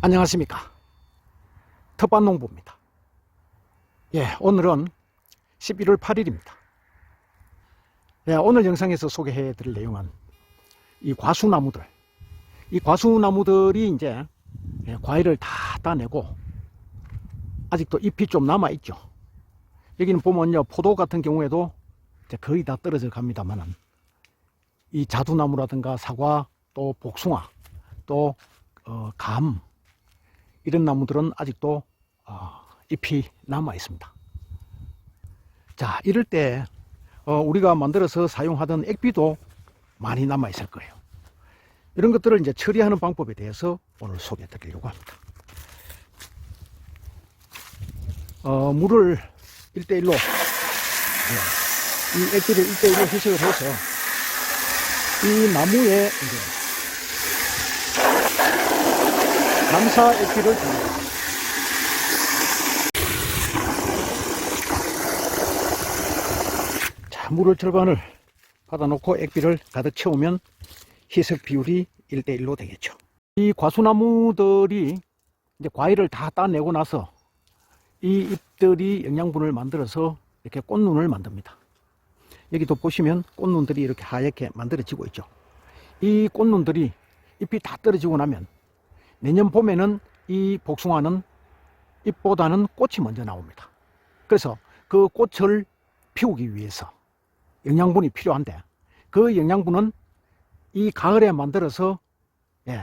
안녕하십니까. 텃밭 농부입니다. 예, 오늘은 11월 8일입니다. 예, 오늘 영상에서 소개해 드릴 내용은 이 과수나무들. 이 과수나무들이 이제 예, 과일을 다 따내고 아직도 잎이 좀 남아 있죠. 여기는 보면요, 포도 같은 경우에도 거의 다 떨어져 갑니다만은 이 자두나무라든가 사과 또 복숭아 또 어, 감 이런 나무들은 아직도 어, 잎이 남아 있습니다. 자, 이럴 때 어, 우리가 만들어서 사용하던 액비도 많이 남아 있을 거예요. 이런 것들을 이제 처리하는 방법에 대해서 오늘 소개해 드리려고 합니다. 어, 물을 1대1로, 이 액비를 1대1로 희석을 해서 이 나무에 이제 남사 액비를 줍니다. 자, 물을 절반을 받아놓고 액비를 가득 채우면 희석 비율이 1대1로 되겠죠. 이 과수나무들이 이제 과일을 다 따내고 나서 이 잎들이 영양분을 만들어서 이렇게 꽃눈을 만듭니다. 여기도 보시면 꽃눈들이 이렇게 하얗게 만들어지고 있죠. 이 꽃눈들이 잎이 다 떨어지고 나면 내년 봄에는 이 복숭아는 잎보다는 꽃이 먼저 나옵니다. 그래서 그 꽃을 피우기 위해서 영양분이 필요한데 그 영양분은 이 가을에 만들어서 예,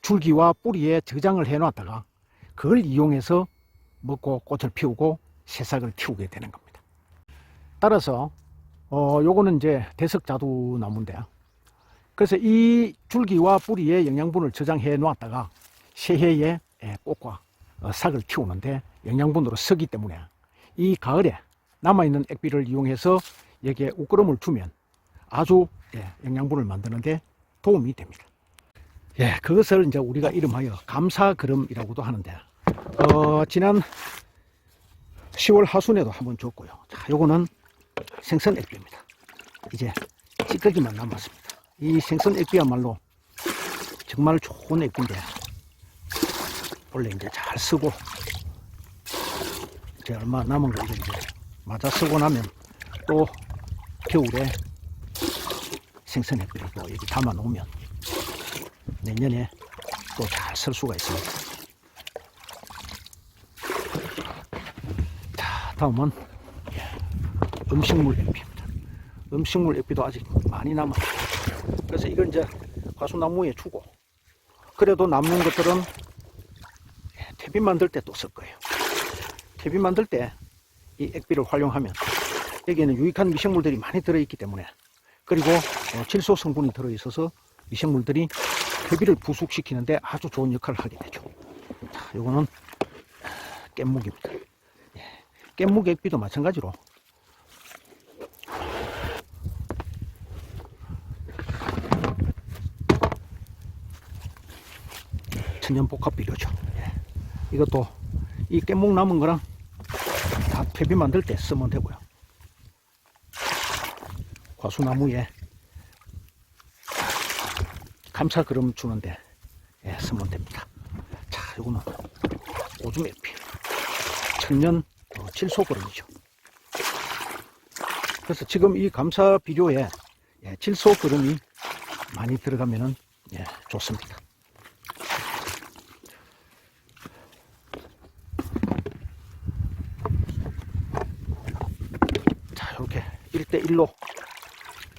줄기와 뿌리에 저장을 해 놨다가 그걸 이용해서 먹고 꽃을 피우고 새싹을 틔우게 되는 겁니다. 따라서 어 요거는 이제 대석자두 나무인데요. 그래서 이 줄기와 뿌리에 영양분을 저장해 놨다가 새해에 예, 꽃과 어, 싹을 키우는데 영양분으로 쓰기 때문에 이 가을에 남아있는 액비를 이용해서 여기에 우끄럼을 주면 아주 예, 영양분을 만드는데 도움이 됩니다. 예, 그것을 이제 우리가 이름하여 감사그름이라고도 하는데 어, 지난 10월 하순에도 한번 줬고요. 자, 요거는 생선 액비입니다. 이제 찌꺼기만 남았습니다. 이 생선 액비야말로 정말 좋은 액비인데 원래 이제 잘 쓰고 이제 얼마 남은 거 이제 맞아 쓰고 나면 또 겨울에 생선 액비를 또 여기 담아 놓으면 내년에 또 잘 쓸 수가 있습니다. 자, 다음은 예, 음식물 액비입니다. 음식물 액비도 아직 많이 남아. 그래서 이건 이제 과수나무에 주고 그래도 남는 것들은 예, 퇴비 만들 때 또 쓸 거예요. 퇴비 만들 때 이 액비를 활용하면 여기에는 유익한 미생물들이 많이 들어있기 때문에 그리고 어, 질소 성분이 들어있어서 미생물들이 퇴비를 부숙시키는데 아주 좋은 역할을 하게 되죠. 자, 요거는 깻묵입니다. 예, 깻묵 액비도 마찬가지로 천연 복합 비료죠. 예. 이것도 이 깻묵 남은 거랑 다 퇴비 만들 때 쓰면 되고요. 과수나무에 감사 그름 주는데 예, 쓰면 됩니다. 자, 이거는 오줌 액비 천년 어, 질소 그름이죠. 그래서 지금 이 감사 비료에 예, 질소 그름이 많이 들어가면은 예, 좋습니다. 자, 이렇게 1대1로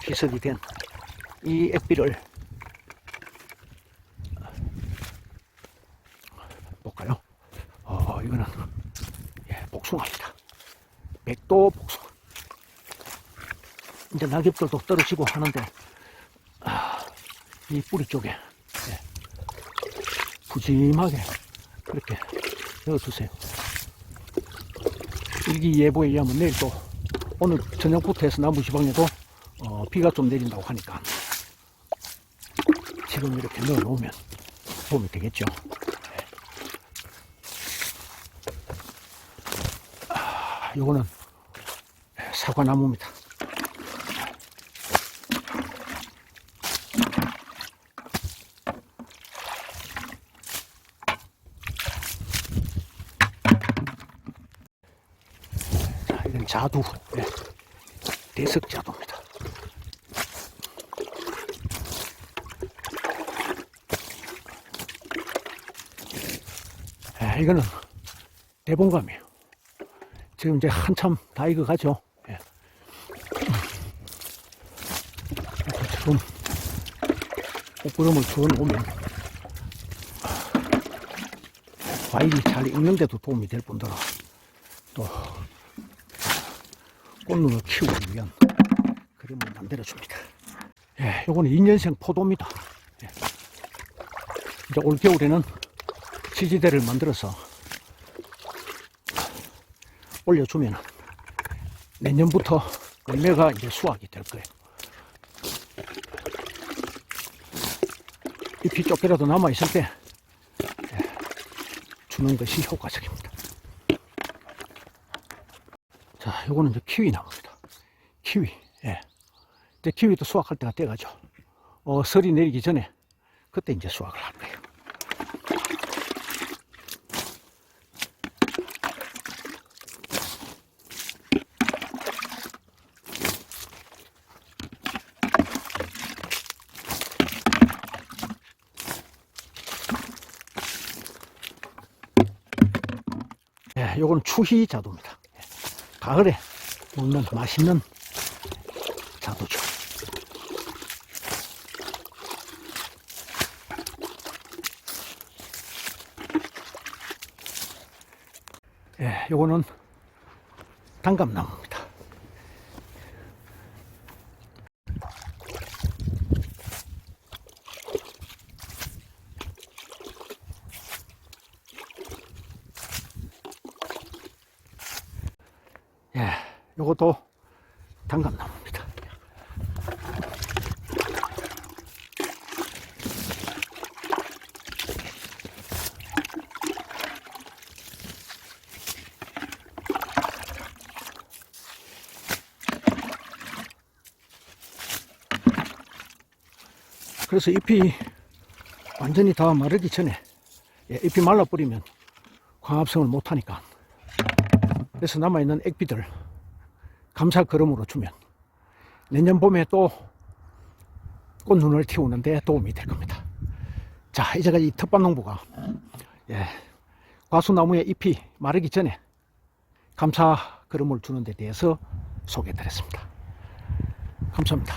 희석이 된 이 액비를 볼까요? 어, 이거는 예, 복숭아입니다. 백도 복숭아. 이제 낙엽들도 떨어지고 하는데 아, 이 뿌리 쪽에 예, 푸짐하게 그렇게 넣어주세요. 일기예보에 의하면 내일 또 오늘 저녁부터 해서 남부 지방에도 어, 비가 좀 내린다고 하니까 지금 이렇게 넣어 놓으면 도움이 되겠죠. 아, 요거는 사과나무입니다. 자두, 예, 대석 자두입니다. 예, 이거는 대봉감이에요. 지금 이제 한참 다 익어가죠. 예. 지금 꽃구름을 주워 놓으면 과일이 잘 익는데도 도움이 될 뿐더러 또 꽃눈을 키우기 위한 그림을 만들어줍니다. 예, 요거는 2년생 포도입니다. 예. 이제 올 겨울에는 지지대를 만들어서 올려주면 내년부터 열매가 이제 수확이 될 거예요. 잎이 조금이라도 남아있을 때 예, 주는 것이 효과적입니다. 자, 요거는 이제 키위 나무입니다. 키위, 예. 이제 키위도 수확할 때가 돼가죠. 어, 설이 내리기 전에 그때 이제 수확을 할 거예요. 예, 요거는 추희 자두입니다. 예, 가을에 먹는 맛있는 자두죠. 예, 요거는 단감나무입니다. 예, 요것도 단감나무입니다. 그래서 잎이 완전히 다 마르기 전에 예, 잎이 말라버리면 광합성을 못하니까 그래서 남아있는 액비들 감사 걸음으로 주면 내년 봄에 또 꽃눈을 틔우는데 도움이 될 겁니다. 자, 이제까지 이 텃밭 농부가 예, 과수나무의 잎이 마르기 전에 감사 걸음을 주는 데 대해서 소개해 드렸습니다. 감사합니다.